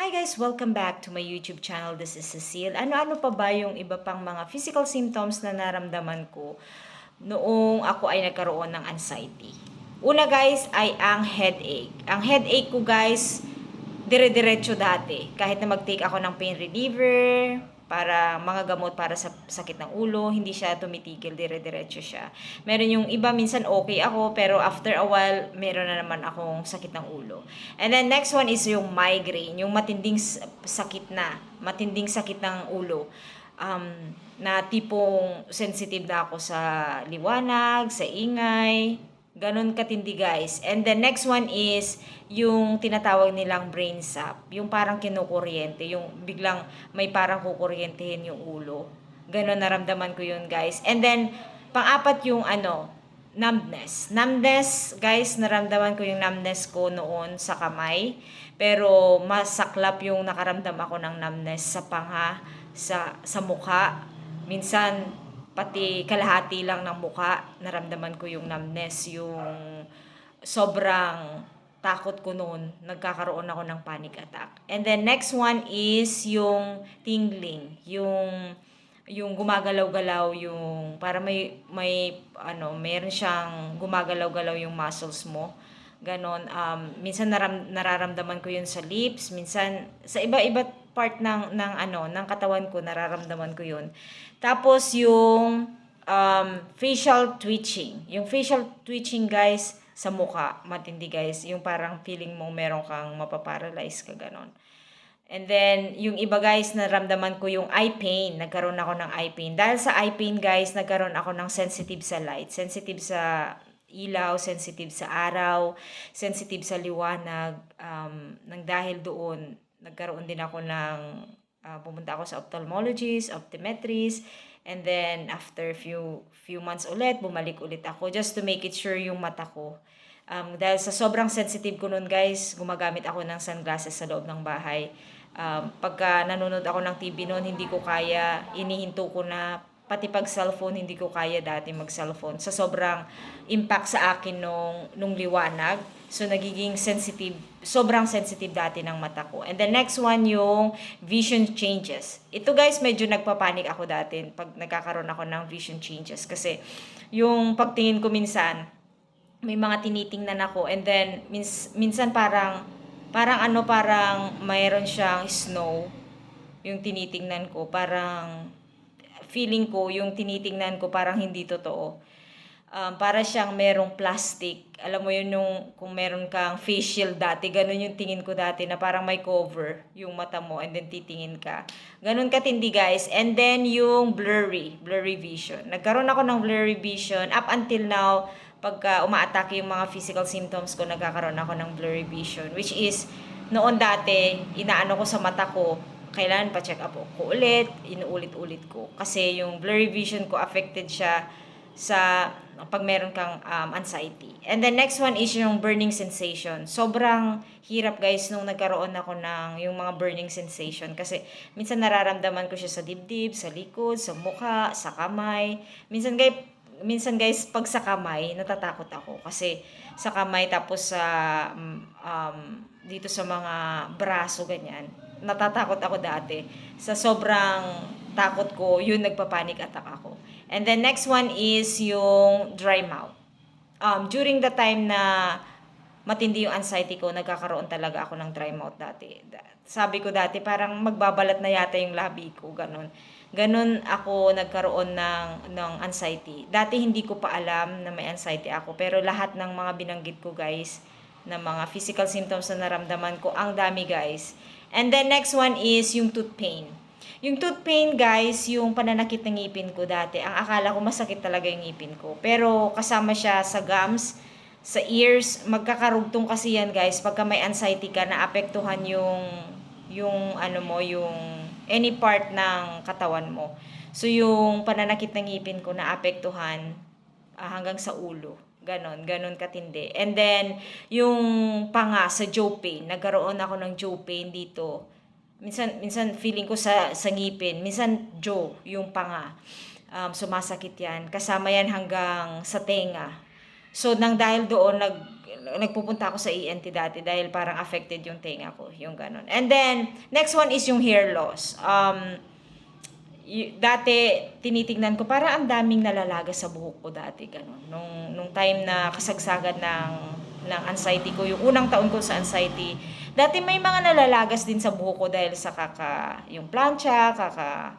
Hi guys! Welcome back to my YouTube channel. This is Cecile. Ano-ano pa ba yung iba pang mga physical symptoms na naramdaman ko noong ako ay nagkaroon ng anxiety? Una guys ay ang headache. Ang headache ko guys, dire-diretso dati. Kahit na mag-take ako ng pain reliever, para mga gamot para sa sakit ng ulo, hindi siya tumitigil, dire-diretso siya. Meron yung iba, minsan okay ako, pero after a while, meron na naman akong sakit ng ulo. And then next one is yung migraine, yung matinding sakit na, matinding sakit ng ulo. Um, na tipong sensitive na ako sa liwanag, sa ingay, Ganon katindi guys. And the next one is yung tinatawag nilang brain sap. Yung parang kinukuryente. Yung biglang may parang kukuryentehin yung ulo. Ganon naramdaman ko yun guys. And then, pang-apat yung ano, numbness. Numbness, guys, naramdaman ko yung numbness ko noon sa kamay. Pero masaklap yung nakaramdam ako ng numbness sa panga, sa, sa mukha. Minsan, pati kalahati lang ng mukha, naramdaman ko yung numbness, yung sobrang takot ko noon, nagkakaroon ako ng panic attack. And then next one is yung tingling, yung yung gumagalaw-galaw yung para may may ano, meron siyang gumagalaw-galaw yung muscles mo. Ganon. Um, minsan naram, nararamdaman ko yun sa lips, minsan sa iba-iba part ng ng ano, ng katawan ko nararamdaman ko yun. Tapos yung um, facial twitching. Yung facial twitching guys sa mukha, matindi guys. Yung parang feeling mo meron kang mapaparalyze ka ganon. And then, yung iba guys, naramdaman ko yung eye pain. Nagkaroon ako ng eye pain. Dahil sa eye pain guys, nagkaroon ako ng sensitive sa light. Sensitive sa ilaw, sensitive sa araw, sensitive sa liwanag. Um, nang dahil doon, nagkaroon din ako ng, uh, pumunta ako sa ophthalmologist, optometrist, and then after few few months ulit, bumalik ulit ako just to make it sure yung mata ko. Um, dahil sa sobrang sensitive ko nun guys, gumagamit ako ng sunglasses sa loob ng bahay. Um, pagka nanonood ako ng TV noon, hindi ko kaya, inihinto ko na pati pag cellphone, hindi ko kaya dati mag-cellphone. Sa sobrang impact sa akin nung, nung liwanag. So, nagiging sensitive, sobrang sensitive dati ng mata ko. And the next one, yung vision changes. Ito guys, medyo nagpapanik ako dati pag nagkakaroon ako ng vision changes. Kasi, yung pagtingin ko minsan, may mga tinitingnan ako and then mins, minsan parang parang ano parang mayroon siyang snow yung tinitingnan ko parang feeling ko yung tinitingnan ko parang hindi totoo. Um, para siyang merong plastic. Alam mo yun yung kung meron kang face shield dati ganun yung tingin ko dati na parang may cover yung mata mo and then titingin ka. Ganun katindi guys. And then yung blurry blurry vision. Nagkaroon ako ng blurry vision up until now pagka umaatake yung mga physical symptoms ko, nagkakaroon ako ng blurry vision. Which is, noon dati, inaano ko sa mata ko, kailan pa-check up ko ulit, inuulit-ulit ko. Kasi yung blurry vision ko, affected siya sa pag meron kang um, anxiety. And the next one is yung burning sensation. Sobrang hirap guys nung nagkaroon ako ng yung mga burning sensation. Kasi minsan nararamdaman ko siya sa dibdib, sa likod, sa mukha, sa kamay. Minsan guys, minsan guys, pag sa kamay, natatakot ako. Kasi sa kamay tapos sa um, dito sa mga braso, ganyan. Natatakot ako dati. Sa sobrang takot ko, yun nagpapanik attack ako. And then next one is yung dry mouth. Um, during the time na matindi yung anxiety ko, nagkakaroon talaga ako ng dry mouth dati. Sabi ko dati, parang magbabalat na yata yung labi ko, ganun. Ganun ako nagkaroon ng, ng anxiety. Dati hindi ko pa alam na may anxiety ako, pero lahat ng mga binanggit ko guys, na mga physical symptoms na naramdaman ko, ang dami guys. And then next one is yung tooth pain. Yung tooth pain, guys, yung pananakit ng ngipin ko dati, ang akala ko masakit talaga yung ngipin ko. Pero kasama siya sa gums, sa ears, magkakarugtong kasi yan, guys. Pagka may anxiety ka, naapektuhan yung, yung ano mo, yung any part ng katawan mo. So, yung pananakit ng ngipin ko naapektuhan uh, hanggang sa ulo. Ganon, ganon katindi. And then, yung panga sa jaw pain, nagkaroon ako ng jaw pain dito. Minsan, minsan feeling ko sa, sa ngipin, minsan jaw, yung panga. Um, sumasakit yan. Kasama yan hanggang sa tenga. So, nang dahil doon, nag, nagpupunta ako sa ENT dati dahil parang affected yung tenga ko, yung ganun. And then, next one is yung hair loss. Um, dati, tinitingnan ko, parang ang daming nalalaga sa buhok ko dati, ganun. Nung, nung time na kasagsagan ng, ng anxiety ko, yung unang taon ko sa anxiety, dati may mga nalalagas din sa buhok ko dahil sa kaka, yung plancha, kaka,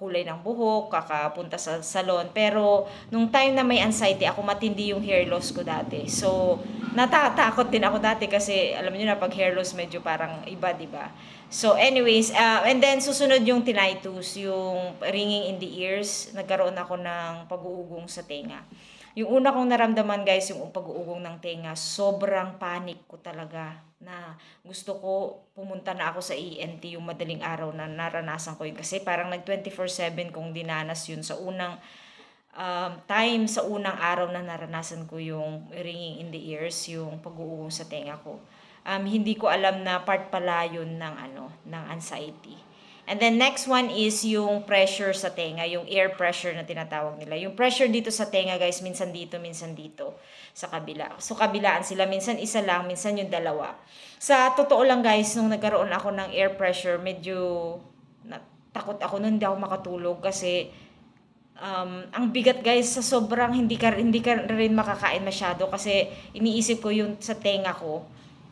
kulay ng buhok, kakapunta sa salon. Pero, nung time na may anxiety, ako matindi yung hair loss ko dati. So, natatakot din ako dati kasi, alam niyo na, pag hair loss, medyo parang iba, di ba? So, anyways, uh, and then susunod yung tinnitus, yung ringing in the ears. Nagkaroon ako ng pag-uugong sa tenga. Yung una kong naramdaman guys, yung pag-uugong ng tenga, sobrang panic ko talaga na gusto ko pumunta na ako sa ENT yung madaling araw na naranasan ko yun. Kasi parang nag 24-7 kong dinanas yun sa unang um, time, sa unang araw na naranasan ko yung ringing in the ears, yung pag-uugong sa tenga ko. Um, hindi ko alam na part pala yun ng, ano, ng anxiety. And then next one is yung pressure sa tenga, yung air pressure na tinatawag nila. Yung pressure dito sa tenga guys, minsan dito, minsan dito sa kabila. So kabilaan sila, minsan isa lang, minsan yung dalawa. Sa totoo lang guys, nung nagkaroon ako ng air pressure, medyo takot ako nun, hindi ako makatulog kasi um, ang bigat guys sa sobrang hindi ka hindi ka rin makakain masyado kasi iniisip ko yung sa tenga ko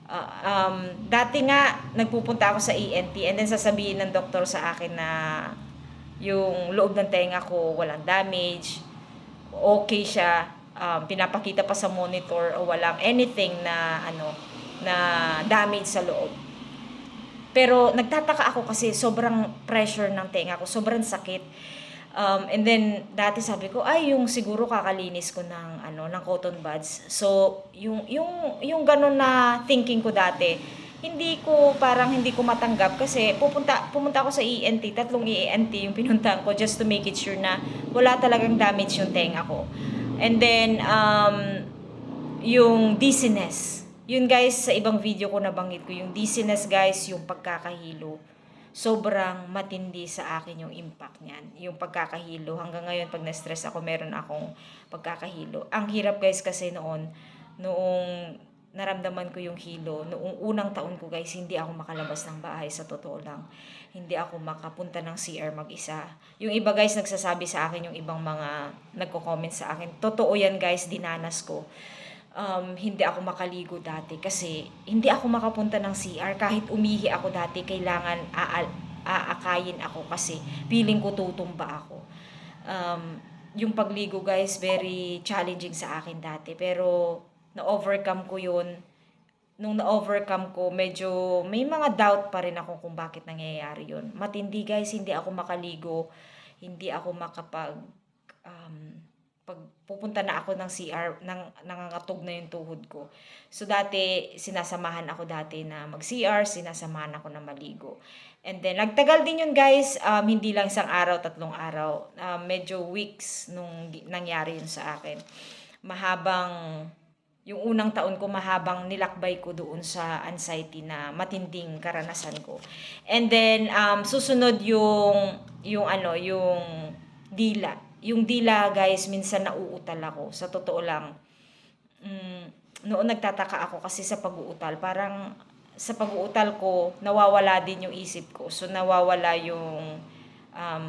uh, um, dati nga, nagpupunta ako sa ENT and then sasabihin ng doktor sa akin na yung loob ng tenga ko walang damage, okay siya, um, pinapakita pa sa monitor o walang anything na ano na damage sa loob. Pero nagtataka ako kasi sobrang pressure ng tenga ko, sobrang sakit. Um, and then dati sabi ko ay yung siguro kakalinis ko ng ano ng cotton buds. So yung yung yung ganun na thinking ko dati, hindi ko parang hindi ko matanggap kasi pupunta pumunta ako sa ENT, tatlong ENT yung pinuntahan ko just to make it sure na wala talagang damage yung tenga ko. And then um yung dizziness. Yun guys, sa ibang video ko nabanggit ko yung dizziness guys, yung pagkakahilo sobrang matindi sa akin yung impact niyan. Yung pagkakahilo. Hanggang ngayon, pag na-stress ako, meron akong pagkakahilo. Ang hirap guys kasi noon, noong naramdaman ko yung hilo, noong unang taon ko guys, hindi ako makalabas ng bahay sa totoo lang. Hindi ako makapunta ng CR mag-isa. Yung iba guys nagsasabi sa akin, yung ibang mga nagko-comment sa akin, totoo yan guys, dinanas ko um, hindi ako makaligo dati kasi hindi ako makapunta ng CR. Kahit umihi ako dati, kailangan aal, aakayin ako kasi feeling ko tutumba ako. Um, yung pagligo guys, very challenging sa akin dati. Pero na-overcome ko yun. Nung na-overcome ko, medyo may mga doubt pa rin ako kung bakit nangyayari yun. Matindi guys, hindi ako makaligo. Hindi ako makapag... Um, pag pupunta na ako ng CR, nang, nangangatog na yung tuhod ko. So, dati, sinasamahan ako dati na mag-CR, sinasamahan ako na maligo. And then, nagtagal din yun guys, um, hindi lang isang araw, tatlong araw. Um, medyo weeks nung nangyari yun sa akin. Mahabang, yung unang taon ko, mahabang nilakbay ko doon sa anxiety na matinding karanasan ko. And then, um, susunod yung, yung ano, yung dila yung dila guys, minsan nauutal ako. Sa totoo lang, mm, noon nagtataka ako kasi sa pag-uutal, parang sa pag-uutal ko, nawawala din yung isip ko. So, nawawala yung um,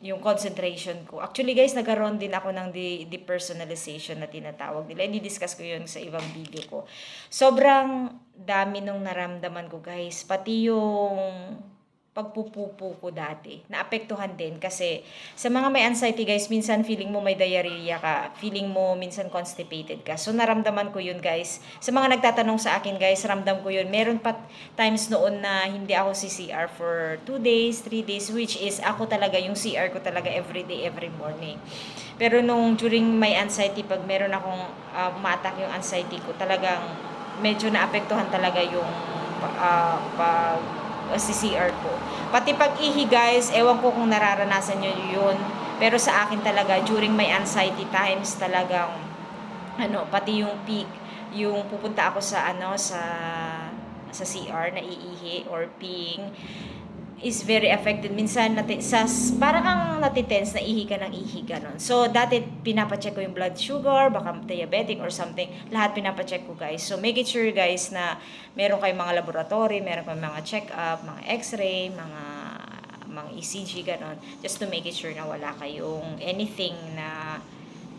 yung concentration ko. Actually guys, nagkaroon din ako ng de- depersonalization na tinatawag nila. Hindi-discuss ko yun sa ibang video ko. Sobrang dami nung naramdaman ko guys. Pati yung pagpupupo ko dati. Naapektuhan din kasi sa mga may anxiety guys, minsan feeling mo may diarrhea ka, feeling mo minsan constipated ka. So naramdaman ko yun guys. Sa mga nagtatanong sa akin guys, ramdam ko yun. Meron pa times noon na hindi ako si CR for 2 days, 3 days, which is ako talaga, yung CR ko talaga every day, every morning. Pero nung during my anxiety, pag meron akong uh, umatak yung anxiety ko, talagang medyo naapektuhan talaga yung uh, pag si CR ko. Pati pag-ihi guys, ewan ko kung nararanasan nyo yun. Pero sa akin talaga, during my anxiety times talagang, ano, pati yung peak, yung pupunta ako sa, ano, sa, sa CR na iihi or peeing, is very affected. Minsan, nati, sa, para kang natitense na ihi ka ng ihi ganon. So, dati pinapacheck ko yung blood sugar, baka diabetic or something. Lahat pinapacheck ko guys. So, make it sure guys na meron kayong mga laboratory, meron kayong mga check-up, mga x-ray, mga mga ECG, ganon. Just to make it sure na wala kayong anything na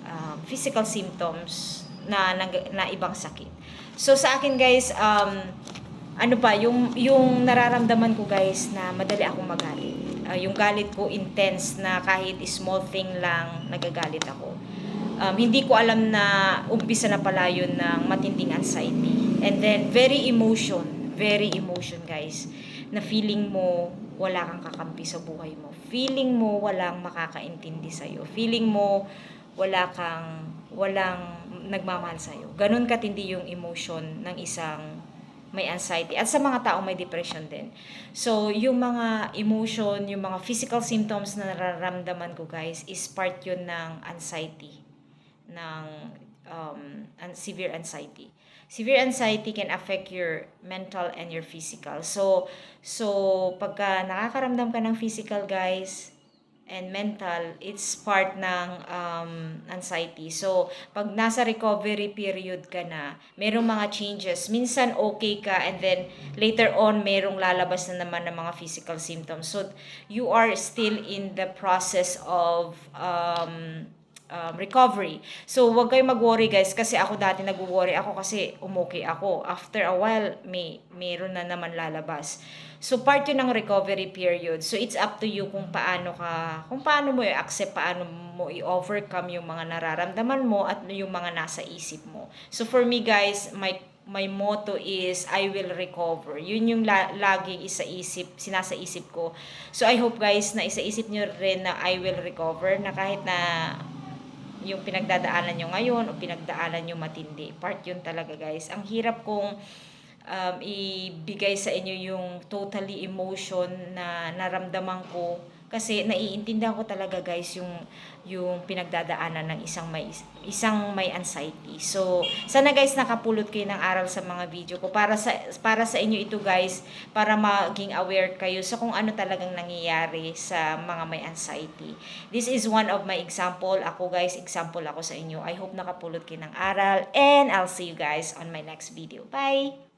um, physical symptoms na, na, na ibang sakit. So, sa akin guys, um, ano pa, yung, yung nararamdaman ko guys na madali akong magalit. Ah, yung galit ko intense na kahit small thing lang nagagalit ako. Um, hindi ko alam na umpisa na pala yun ng matinding anxiety. And then, very emotion. Very emotion guys. Na feeling mo wala kang kakampi sa buhay mo. Feeling mo walang makakaintindi sa'yo. Feeling mo wala kang, walang nagmamahal sa'yo. Ganon katindi yung emotion ng isang may anxiety at sa mga taong may depression din. So, yung mga emotion, yung mga physical symptoms na nararamdaman ko guys is part yun ng anxiety ng um, severe anxiety. Severe anxiety can affect your mental and your physical. So, so pagka nakakaramdam ka ng physical guys, and mental, it's part ng um, anxiety. So, pag nasa recovery period ka na, merong mga changes. Minsan okay ka and then later on merong lalabas na naman ng mga physical symptoms. So, you are still in the process of um, um, recovery. So, wag kayong mag-worry guys kasi ako dati nag-worry ako kasi umokay ako. After a while, may meron na naman lalabas. So, part yun ng recovery period. So, it's up to you kung paano ka, kung paano mo i-accept, paano mo i-overcome yung mga nararamdaman mo at yung mga nasa isip mo. So, for me guys, my my motto is I will recover. Yun yung la- laging isa-isip, sinasa-isip ko. So I hope guys na isa-isip nyo rin na I will recover na kahit na yung pinagdadaanan nyo ngayon o pinagdaanan nyo matindi. Part yun talaga guys. Ang hirap kong um, ibigay sa inyo yung totally emotion na naramdaman ko kasi naiintindihan ko talaga guys yung yung pinagdadaanan ng isang may isang may anxiety. So, sana guys nakapulot kayo ng aral sa mga video ko para sa para sa inyo ito guys para maging aware kayo sa kung ano talagang nangyayari sa mga may anxiety. This is one of my example. Ako guys, example ako sa inyo. I hope nakapulot kayo ng aral and I'll see you guys on my next video. Bye.